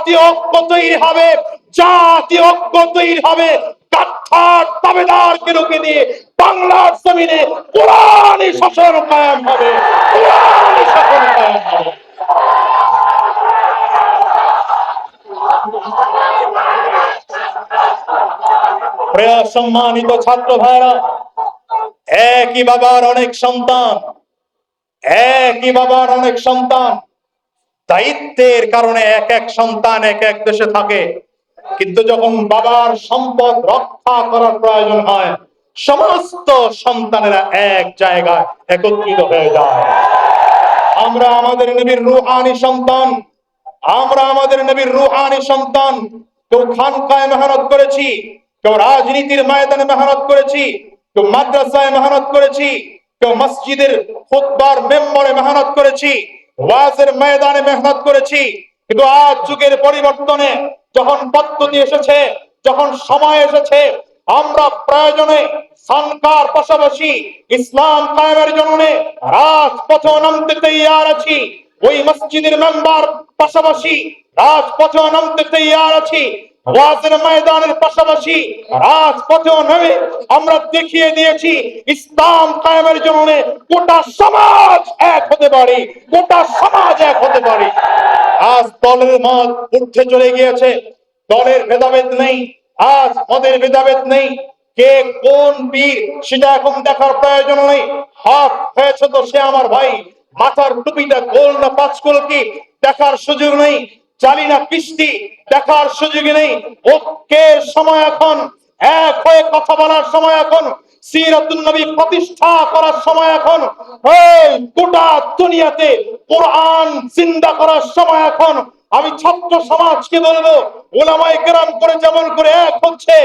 জাতীয় ঐক্য তৈরি হবে জাতীয় ঐক্য তৈরি হবে। সম্মানিত ছাত্র ভাইরা একই বাবার অনেক সন্তান, একই বাবার অনেক সন্তান। দায়িত্বের কারণে এক এক সন্তান এক এক দেশে থাকে। কিন্তু যখন বাবার সম্পদ রক্ষা করার প্রয়োজন হয়, সমস্ত সন্তানেরা এক জায়গায় একত্রিত হয়ে যায়। আমরা আমাদের নবীর রুহানি সন্তান, আমরা আমাদের নবীর রুহানি সন্তান। কেউ খানকায় মেহনত করেছি, কেউ রাজনীতির ময়দানে মেহনত করেছি, কেউ মাদ্রাসায় মেহনত করেছি, কেউ মসজিদের খুতবার মেম্বরে মেহনত করেছি। ওয়াজের ময়দানে মেহনত করেছি, কিন্তু আজ যুগের পরিবর্তনে যখন পদ্ধতি এসেছে, যখন সময় এসেছে, আমরা প্রয়োজনে সংকার পাশাপাশি ইসলাম কায়েমের জন্য রাজপথে নামতে তৈয়ার আছি। ওই মসজিদের মেম্বার পাশাপাশি রাজপথে নামতে তৈয়ার আছি। ওয়াজের ময়দানের পাশাপাশি রাজপথেও নেমে আমরা দেখিয়ে দিয়েছি ইসলাম কায়েমের জন্য গোটা সমাজ এক হতে পারি গোটা সমাজ এক হতে পারি। আজ দলের মত উঠে চলে গিয়েছে দলের ভেদাভেদ নেই আজ মদের ভেদাভেদ নেই। কে কোন বীর সেটা এখন দেখার প্রয়োজন নেই। হক হয়েছে তো সে আমার ভাই মাথার টুপিটা গোল না পাঁচ গোল কি দেখার সুযোগ নেই। জানি না বৃষ্টি দেখার সুযোগ নেই। ওকে সময় এখন, এক হয়ে কথা বলার সময় এখন, সিরাতুন নবী প্রতিষ্ঠা করার সময় এখন গোটা দুনিয়াতে কোরআন জিন্দা করার সময় এখন আমি ছাত্র সমাজকে বলব ওলামাই কেরাম করে যেমন করে এক হচ্ছে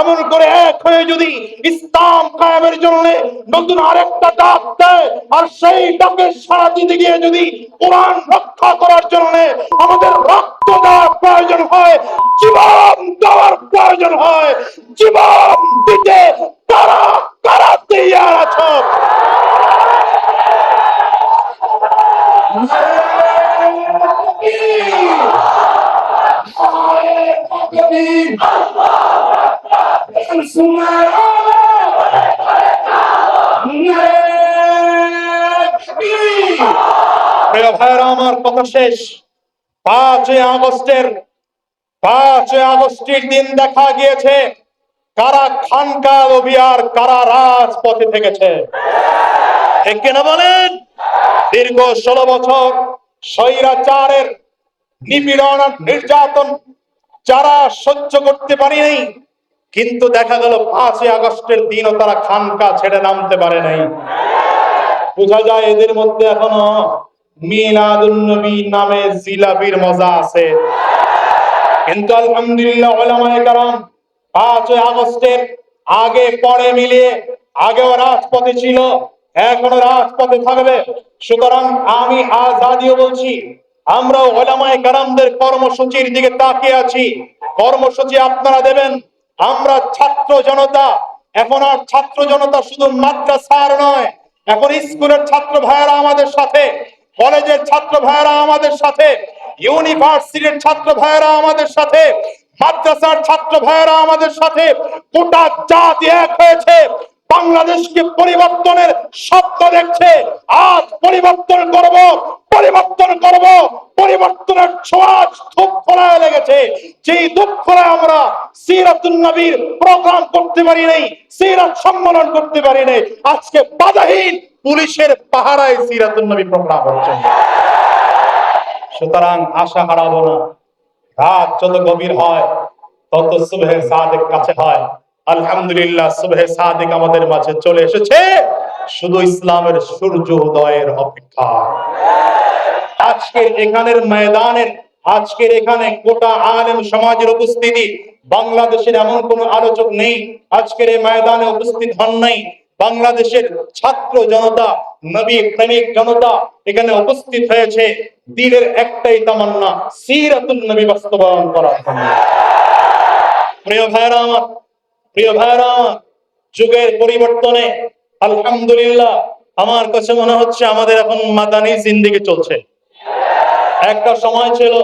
এমন করে এক হয়ে যদি ইসলাম কায়েমের জন্য নতুন আরেকটা ডাক দেয়, আর সেই ডাকে সাড়া দিতে গিয়ে যদি কোরআন রক্ষা করার জন্য আমাদের রক্ত দেওয়ার প্রয়োজন হয়, জীবন দেওয়ার প্রয়োজন হয়, জীবন দিতে তারা কারা তৈয়ার আছো? প্রিয় ভাইরা আমার কথা শেষ। পাঁচই আগস্টের পাঁচই আগস্টের দিন দেখা গিয়েছে কারা কারা রাজপথে থেকেছে। বলেন? দীর্ঘ ষোলো বছর স্বৈরাচারের নিপীড়ন নির্যাতন যারা সহ্য করতে পারিনি কিন্তু দেখা গেল পাঁচই আগস্টের দিনও তারা খানকা ছেড়ে নামতে পারে নাই। বোঝা যায় এদের মধ্যে এখনও মিলাদুন্নবী নামে জিলাপির মজা আছে। কিন্তু আলহামদুলিল্লাহ আগস্টের আগে পরে মিলিয়ে আগেও রাজপথে ছিল, এখনও রাজপথে থাকবে। সুতরাং আমি আজাদিও বলছি আমরা ওলামায়ে কারামদের কর্মসূচির দিকে তাকিয়ে আছি। কর্মসূচি আপনারা দেবেন আমরা ছাত্র জনতা, এখন আর ছাত্র জনতা শুধু মাদ্রাসার নয়, এখন স্কুলের ছাত্র ভাইয়েরা আমাদের সাথে, কলেজের ছাত্র ভাইয়েরা আমাদের সাথে, ইউনিভার্সিটির ছাত্র ভাইয়েরা আমাদের সাথে, মাদ্রাসার ছাত্র ভাইয়েরা আমাদের সাথে, গোটা জাতি এক হয়েছে, বাংলাদেশকে পরিবর্তনের স্বপ্ন দেখছে, আজ পরিবর্তন করব পরিবর্তন করব। পরিবর্তনের ছোঁয়াচ ধূপ লেগেছে। যেই খোলায় আমরা সিরাতুন নবীর প্রোগ্রাম করতে পারি নাই, সিরাত সম্মেলন করতে পারি নাই, আজকে বাধাহীন পুলিশের পাহারায় সিরাতুন নবী প্রোগ্রাম হচ্ছে। সুতরাং আশা হারাবো না। রাত যত গভীর হয়, তত সুবহে সাদেক কাছে হয়। আলহামদুলিল্লাহ, সুবহে সাদেক আমাদের মাঝে চলে এসেছে। শুধু ইসলামের সূর্য উদয়ের অপেক্ষা। আজকের এখানের ময়দানের, আজকের এখানে গোটা আলেম সমাজের উপস্থিতি, বাংলাদেশের এমন কোন আলোচক নেই, আজকের এই ময়দানে উপস্থিত হন নাই। বাংলাদেশের ছাত্র জনতা, নবী প্রেমিক জনতা এখানে উপস্থিত হয়েছে। দিনের একটাই তামান্না সিরাতুল নবী বাস্তবায়ন করার জন্য। প্রিয় ভাইরা আমার, প্রিয় ভাইরা আমার, যুগের পরিবর্তনে আলহামদুলিল্লাহ আমার কাছে মনে হচ্ছে আমাদের এখন মাদানী জিন্দিগি চলছে। একটা সময় ছিল,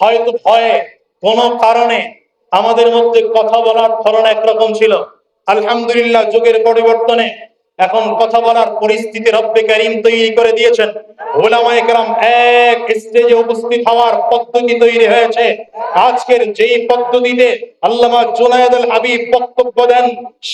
হয়তো ভয়ে, কোনো কারণে আমাদের মধ্যে কথা বলার ধরন একরকম ছিল। আলহামদুলিল্লাহ, যুগের পরিবর্তনে এখন কথা বলার পরিস্থিতি রব্বে করিম তৈরি করে দিয়েছেন। ওলামায়ে কেরাম এক স্টেজে উপস্থিত হওয়ার পদ্ধতি তৈরি হয়েছে। আজকের যেই পদ্ধতিতে আল্লামা জুনায়েদ আল হাবিব বক্তব্য দেন,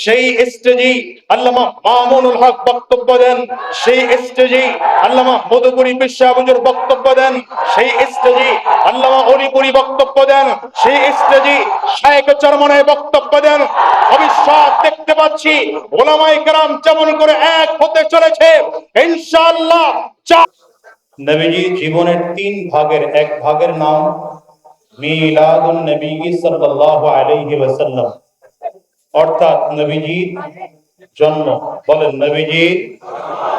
সেই স্টেজেই আল্লামা মামুনুল হক বক্তব্য দেন, সেই স্টেজেই আল্লামা মধুপুরি বিশ্বাবুজুর বক্তব্য দেন, সেই স্টেজেই আল্লামা অলিপুরি বক্তব্য দেন, সেই স্টেজেই শায়েখ চরমনে বক্তব্য দেন। দেখতে পাচ্ছি ওলামায়ে কেরাম যেমন করে এক হতে চলেছে। ইনশাআল্লাহ নবীজি জীবনের তিন ভাগের এক ভাগের নাম মিলাদুন নবী সাল্লাল্লাহু আলাইহি ওয়াসাল্লাম। অর্থাৎ নবীজির জন্ম। বলেন, নবীজির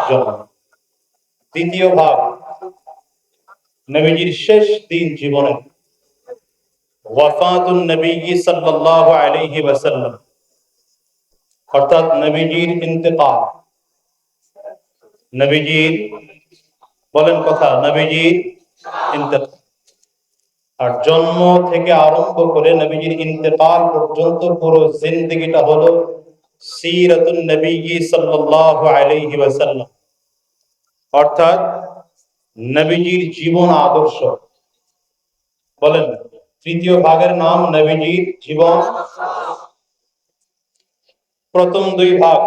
জন্ম। দ্বিতীয় ভাগ, নবীজির শেষ দিন জীবনের। ওয়াফাতুন নবী সাল্লাল্লাহু আলাইহি ওয়াসাল্লাম। অর্থাৎ নবীজির ইন্তেকাল। নবীজির বলেন কথা, নবীজির ইন্তেকাল। আর জন্ম থেকে আরম্ভ করে নবীজির ইন্তেকাল পর্যন্ত পুরো জিন্দগিটা হলো সিরাতুন সাল্লাল্লাহু আলাইহি ওয়াসাল্লাম। অর্থাৎ নবীজির জীবন আদর্শ। বলেন, তৃতীয় ভাগের নাম নবীজির জীবন প্রথম দুই ভাগ।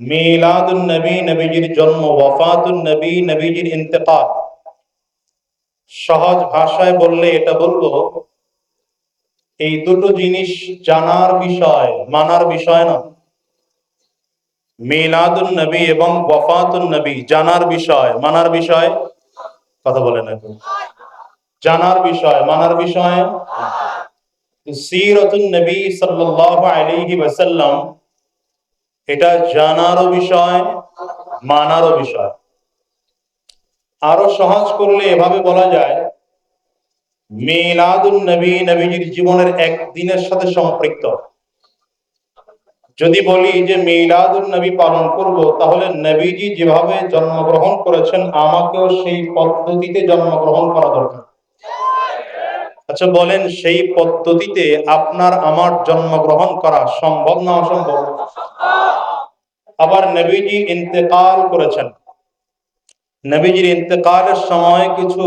মিলাদুন নবী, নবীজির জন্ম, ওয়াফাতুন নবী, নবীজির ইন্তেকাল। সহজ ভাষায় বললে এটা বলব, এই দুটো জিনিস জানার বিষয়, মানার বিষয় না। মিলাদুন নবী এবং ওয়াফাতুন নবী, জানার বিষয়, মানার বিষয়, কথা বলেন এখন। জানার বিষয়, মানার বিষয় সিরতুন নবী সাল্লাল্লাহু আলাইহি ওয়াসাল্লাম, এটা জানারও বিষয়, মানারও বিষয়। আরও সহজ করলে এভাবে বলা যায়, মিলাদুন নবী নবীজির জীবনের একদিনের সাথে সম্পৃক্ত। যদি বলি যে মিলাদুন নবী পালন করব, তাহলে নবীজি যেভাবে জন্মগ্রহণ করেছেন, আমাকেও সেই পদ্ধতিতে জন্মগ্রহণ করা দরকার। আচ্ছা বলেন, সেই পদ্ধতিতে আপনার আমার জন্মগ্রহণ করা সম্ভব না অসম্ভব? আবার নবীজি ইন্তেকাল করেছেন। নবীজির ইন্তেকালের সময় কিছু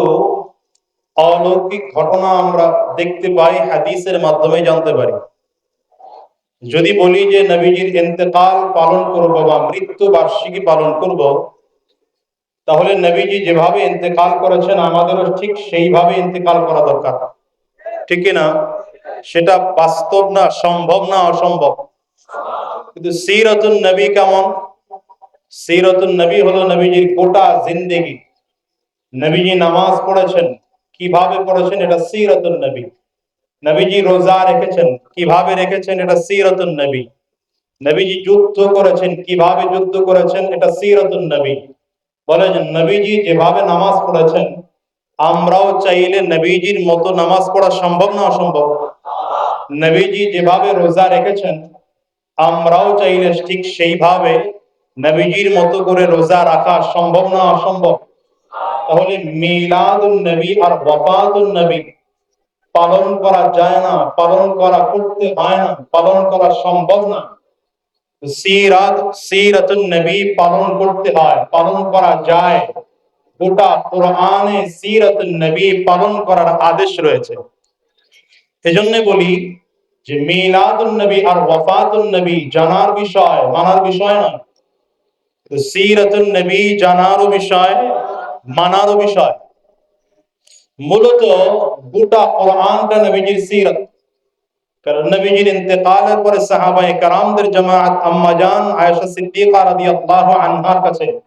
অলৌকিক ঘটনা আমরা দেখতে পাই, হাদিসের মাধ্যমে জানতে পারি। যদি বলি যে নবীজির ইন্তেকাল পালন করব বা মৃত্যু বার্ষিকী পালন করব, তাহলে নবীজি যেভাবে ইন্তেকাল করেছেন, আমাদেরও ঠিক সেইভাবে ইন্তেকাল করা দরকার। ঠিক না সেটা বাস্তব না, সম্ভব না অসম্ভব? কিন্তু সিরতুন নবী কেমন? সিরতুন নবী হলো নবীজির গোটা জিন্দেগি। নবীজি নামাজ পড়েছেন, কীভাবে পড়েছেন এটা সিরতুন নবী। নবীজি রোজা রেখেছেন, কীভাবে রেখেছেন এটা সিরতুন নবী। নবীজি যুদ্ধ করেছেন, কীভাবে যুদ্ধ করেছেন এটা সিরতুন নবী। বলে যে নবীজি যেভাবে নামাজ পড়েছেন আমরাও চাইলে নবীজির মতো নামাজ পড়া সম্ভব না অসম্ভব? নবীজি যেভাবে রোজা রেখেছেন, আমরাও চাইলে ঠিক সেইভাবে নবীজির মতো করে রোজা রাখা সম্ভব না অসম্ভব? তাহলে মিলাদুন নবী আর নবী পালন করা যায় না, পালন করা করতে হয় না, পালন করা সম্ভব না। সিরাত, সিরাতুন নবী পালন করতে হয়, পালন করা যায়। গোটা কোরআনে সিরাতুন নবী পালন করার আদেশ রয়েছে। এজন্য বলি যে মিলাদুন নবী আর ওয়াফাতুন নবী জানার বিষয়, মানার বিষয় নয়। সিরাতুন নবী জানারও বিষয়, মানারও বিষয়। মূলত গোটা কোরআনটা নবীজির সিরত। কারণ নবীজির ইন্তেকালের পরে সাহাবায়ে কারামদের জামাত আম্মা জান, আয়েশা সিদ্দিকা রাদিয়াল্লাহু আনহার কাছে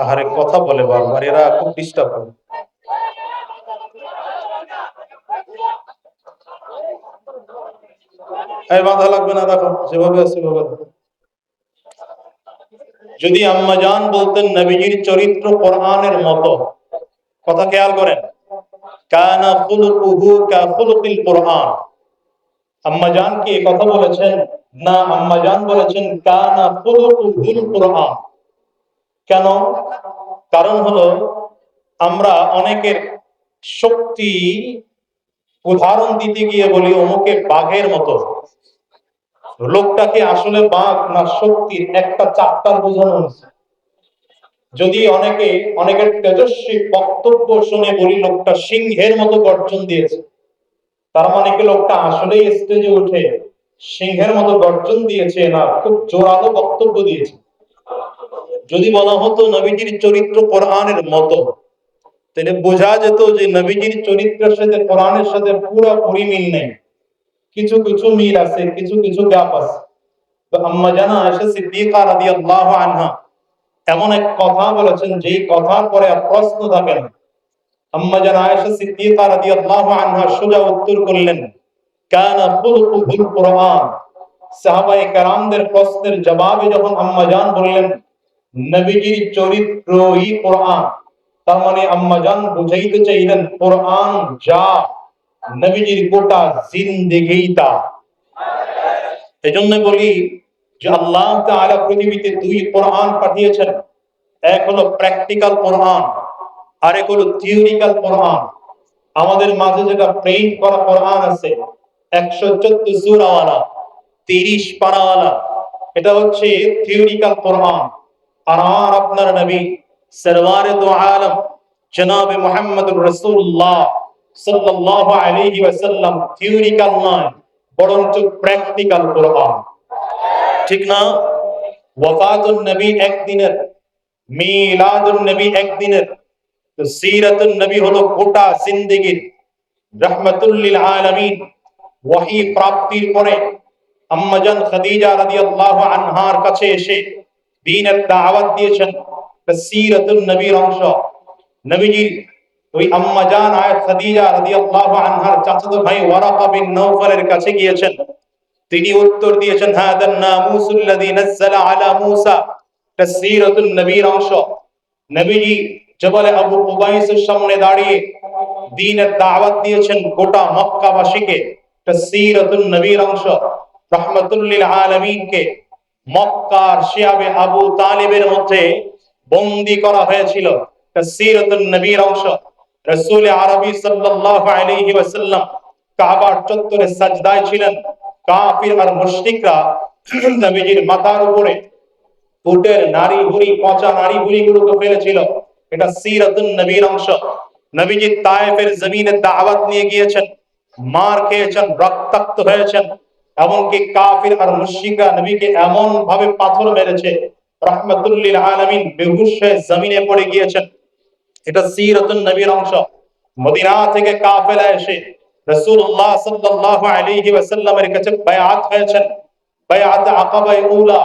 আহারে কথা বলে বারবার, এরা খুব ডিস্টার্ব করে। বাধা লাগবে না যেভাবে সেভাবে যদি বলতেন নবীজির চরিত্র কোরআনের মতো, কথা খেয়াল করেন। কানা কা খুলুকিল কোরআন। আম্মা কি কথা বলেছেন? না আম্মাজান বলেছেন, কানা খুলুকুহুল কোরআন। কেন? কারণ হলো আমরা অনেকের শক্তি উদাহরণ দিতে গিয়ে বলি অমুকে বাঘের মতো। লোকটাকে আসলে বাঘ না শক্তির একটা চাপ্টার বোঝানো হয়েছে। যদি অনেকে, অনেকের তেজস্বী বক্তব্য শুনে বলি লোকটা সিংহের মতো গর্জন দিয়েছে। তার মানে কি লোকটা আসলেই স্টেজে উঠে সিংহের মতো গর্জন দিয়েছে না, খুব জোরালো বক্তব্য দিয়েছে। যদি বলা হতো নবীজির চরিত্র কোরআনের মতো, তাহলে বোঝা যেত যে নবীজির চরিত্রের সাথে কোরআনের সাথে পুরোপুরি মিল নেই। কিছু কিছু মিল আছে, কিছু কিছু গ্যাপ আছে। আম্মা জানা আয়েশা সিদ্দিকা রাদিয়াল্লাহু আনহা এমন এক কথা বলেছেন, যেই কথার পরে প্রশ্ন থাকে না। আম্মা জানা আয়েশা সিদ্দিকা রাদিয়াল্লাহু আনহা সোজা উত্তর করলেন, কানা খুলকুহুল কোরআন। সাহাবায়ে কেরামদের প্রশ্নের জবাবে যখন আম্মা জান বললেন নবীজির কোরআন। তার মানে আম্মা জান বুঝাইতে চাইলেন, কোরআন যা নবীজির গোটা বলি যে আল্লাহ তাআলা পৃথিবীতে দুই কোরআন পাঠিয়েছেন। এক হলো প্র্যাকটিক্যাল কোরআন হলো থিওরিক্যাল কোরআন। আমাদের মাঝে যেটা প্রেইন করা কোরআন আছে, একশো চোদ্দ সুরাওয়ালা, তিরিশ পারাওয়ালা, এটা হচ্ছে থিওরিক্যাল কোরআন। আর আপনার নবী সরওয়ারে দো আলম জনাব মোহাম্মদ রসুল্লাহ সাল্লাল্লাহু আলাইহি ওয়াসাল্লাম থিওরিক্যাল নয় বরঞ্চ প্র্যাকটিক্যাল কোরআন ঠিক না ওয়াফাতুন নবী একদিনের মিলাদুন নবী একদিনের তো সিরাতুন নবী হলো গোটা জিন্দেগির রহমাতুল্লিল আলামিন ওয়াহি প্রাপ্তির পরে আম্মাজান খাদিজা রাদিয়াল্লাহু আনহার কাছে এসে দ্বীনের দাওয়াত দিয়েছেন সিরাতুন নবীর অংশ। নবীজির ওই আম্মাজান আয়েশা খাদিজা রাদিয়াল্লাহু আনহার চাচাতো ভাই ওয়ারাকা বিন নওফলের কাছে গিয়েছেন। তিনি উত্তর দিয়েছেন, হাদান নামুসুল্লাযী নাযালা আলা মূসা। তাসসীরাতুন নবীর অংশ। নবীজি জবলে আবু কুবাইসের সামনে দাঁড়িয়ে দ্বীনের দাওয়াত দিয়েছেন গোটা মক্কাবাসীকে। তাসসীরাতুন নবীর অংশ। রাহমাতুল লিল আলামিনকে মক্কার শিয়াবে আবু তালিবের মধ্যে বন্দী করা হয়েছিল। নবীর অংশ। নবীজির জমিনে দাওয়াত নিয়ে গিয়েছেন। মার খেয়েছেন, রক্তাক্ত হয়েছেন। এমনকি কাফির আর মুশরিকরা নবীকে এমন ভাবে পাথর মেরেছে, রহমাতুল্লিল আলামিন জমিনে পড়ে গিয়েছেন। এটা সিরাতুন নবীর অংশ। মদিনা থেকে কাফেলা এসে রাসূলুল্লাহ সাল্লাল্লাহু আলাইহি ওয়াসাল্লামের কাছে বায়াত হয়েছেন। বায়াত উলা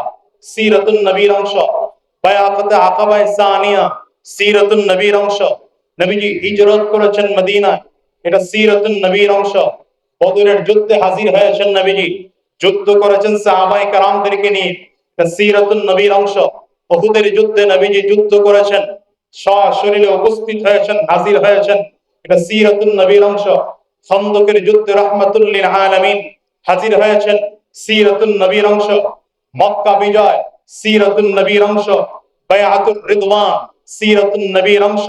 নবীর অংশ। বায়াত আকাবায়ে সানিয়া, সিরাতুন নবীর অংশ। নবীজি হিজরত করেছেন মদিনায়। এটা সিরাতুন নবীর অংশ। বদরের যুদ্ধে হাজির হয়েছেন নবীজি। যুদ্ধ করেছেন সাহাবায়ে কেরামদেরকে নিয়ে। সিরাতুন নবীর অংশ। উহুদের যুদ্ধে নবীজি যুদ্ধ করেছেন। সশরীরে উপস্থিত হয়েছেন, হাজির হয়েছেন। এটা সিরাতুন নবীর অংশ। খন্দকের যুদ্ধে রহমাতুল্লিল আলামিন হাজির হয়েছেন সিরাতুন নবীর অংশ। মক্কা বিজয়, সিরাতুন নবীর অংশ। বায়াতুর রিদওয়ান, সিরাতুন নবীর অংশ।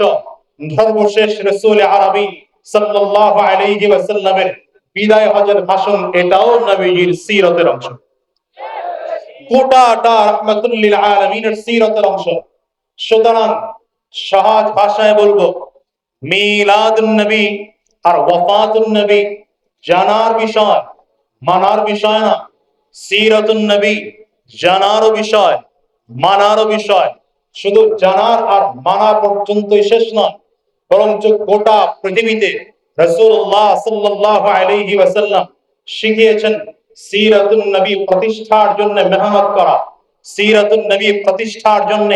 সর্বশেষ রাসূল আরবি সাল্লাল্লাহু আলাইহি ওয়াসাল্লামের বিদায় হজের ভাষণ এটাও নবীজির সিরতের অংশ। গোটাটা রহমাতুল্লিল আলামিনের সিরতের অংশ। সুতরাং সহজ ভাষায় বলব, মিলাদুন নবী আর ওয়াফাতুন নবী জানার বিষয়, মানার বিষয় না। সিরাতুন নবী জানারও বিষয়, মানারও বিষয়। শুধু জানার আর মানা পর্যন্তই শেষ নয়, বরঞ্চ গোটা পৃথিবীতে রাসূলুল্লাহ সাল্লাল্লাহু আলাইহি ওয়াসাল্লাম শিখিয়েছেন সিরাতুন নবী প্রতিষ্ঠার জন্য মেহনত করা, সিরাতুন নবী প্রতিষ্ঠার জন্য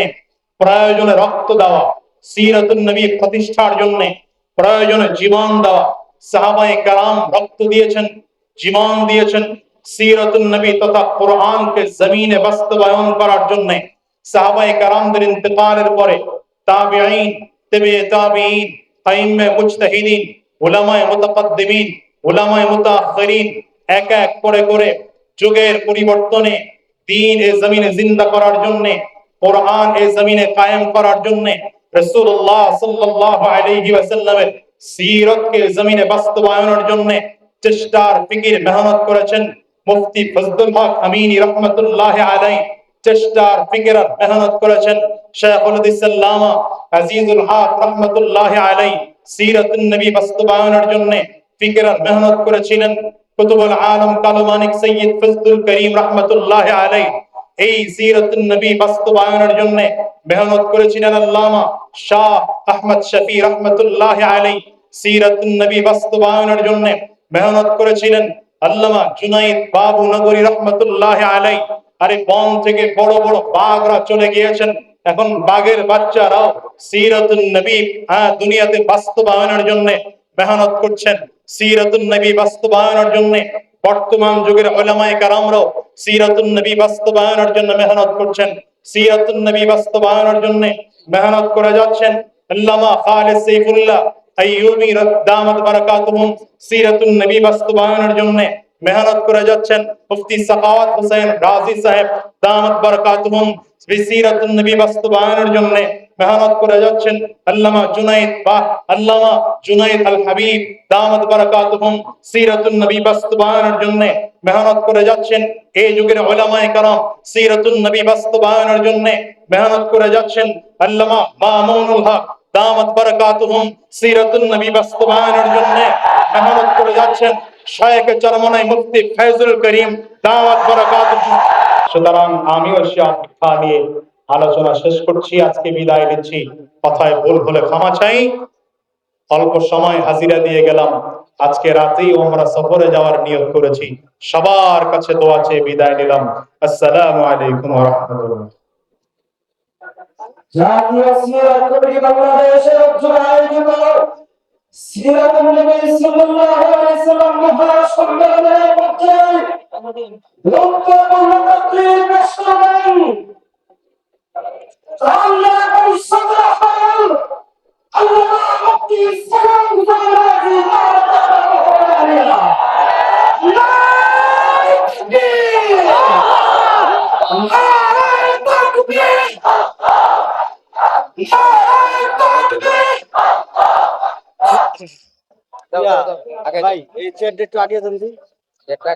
প্রয়োজনে রক্ত দেওয়া, সিরাতুন নবী প্রতিষ্ঠার জন্য প্রয়োজনে জীবন দেওয়া। সাহাবায়ে কারাম রক্ত দিয়েছেন, জীবন দিয়েছেন সিরাতুন নবী তথা কোরআনকে জমিনে বাস্তবায়ন করার জন্য। সাহাবায়ে কারামদের ইন্তেকালের পরে তাবিঈন তবে তাবিঈন আইম্মে মুজতাহিদিন উলামায়ে মুতাকাদ্দিমিন উলামায়ে মুতাআখিরিন, এক এক করে করে যুগের পরিবর্তনে, দিন এ জমিনে জিন্দা করার জন্য, কোরআন এ জমিনে কায়েম করার জন্য রাসূলুল্লাহ সাল্লাল্লাহু আলাইহি ওয়াসাল্লামের সিরতকে জমিনে বাস্তবায়নের জন্য চেষ্টার ফিকির মেহনত করেছেন মুফতি ফজলুল হক আমিনী রহমতুল্লাহ আলাইহি। চেষ্টার ফিকির মেহনত করেছেন শেখুল হাদিস আল্লামা আজিজুল হক রহমতুল্লাহ আলাইহি। সিরাতুন নবী বাস্তবায়নের জন্য ফিকির আর মেহনত করেছিলেন। কুতুবুল আলম কালো সৈয়দ ফজলুল করিম রহমতুল্লাহ আলাইহি এই সিরাতুন নবী বাস্তবায়নের জন্য মেহনত করেছিলেন আল্লামা শাহ আহমদ শফি রহমতুল্লাহ আলাইহি। সিরাতুন নবী বাস্তবায়নের জন্য মেহনত করেছিলেন আল্লামা জুনাইদ বাবু নগরী রহমতুল্লাহ আলাইহি। আরে বন থেকে বড় বড় বাঘরা চলে গিয়েছেন। এখন বাঘের বাচ্চারাও সিরাতুন নবী হ্যাঁ দুনিয়াতে বাস্তবায়নের জন্য মেহনত করছেন। সিরাতুন নবী বাস্তবায়নের জন্য বর্তমান যুগের ওলামায়ে কারামরাও সিরাতুন নবী বাস্তবায়নের জন্য মেহনত করছেন। সিরাতুন নবী বাস্তবায়নের জন্য মেহনত করে যাচ্ছেন। আল্লামা খালিদ সাইফুল্লাহ আইয়ুবী দামাত বারাকাতুহুম সিরাতুন নবী বাস্তবায়নের জন্য মেহনত করে যাচ্ছেন মুফতি সাখাওয়াত হোসেন গাজী সাহেব, দামাত বারাকাতুহুম সিরাতুন নবী বাস্তবায়নের জন্য মেহনত করে যাচ্ছেন আল্লামা জুনাইদ, বাহ, আল্লামা জুনাইদ আল হাবিব দামাত বারাকাতুহুম, সিরাতুন নবী বাস্তবায়নের জন্য মেহনত করে যাচ্ছেন। এই যুগের ওলামায়ে কারাম সিরাতুন নবী বাস্তবায়নের জন্য মেহনত করে যাচ্ছেন আল্লামা মামুনুল হক। দামাত বারাকাতুহুম সিরাতুন নবী বাস্তবায়নের জন্য মেহনত করে যাচ্ছেন শায়েখ চরমনাই মুফতি ফয়জুল করিম দাওয়াত বারাকাতুহুম। সুতরাং আমিও সে অপেক্ষা নিয়ে আলোচনা শেষ করছি, আজকে বিদায় নিচ্ছি। কথায় ভুল হলে ক্ষমা চাই। অল্প সময় হাজিরা দিয়ে গেলাম। আজকে রাতেই আমরা সফরে যাওয়ার নিয়ত করেছি। সবার কাছে দোয়া চেয়ে বিদায় নিলাম। আসসালামু আলাইকুম রাহমাতুল্লাহ। জাতীয় সিরাত কমিটি বাংলাদেশের আয়োজিত সিরাত নবী সাল্লাল্লাহু আলাইহি সাল্লাম মহাসম্মেলনের মধ্যে গুরুত্বপূর্ণ বক্তব্য পেশ করবেন আল্লাহ এবং সদরহাল আল্লাহ মুফতি সালাম হুসাইন রাজি ভাই এই চেয়ারটা একটু আগিয়ে ধরবি চেয়ারটা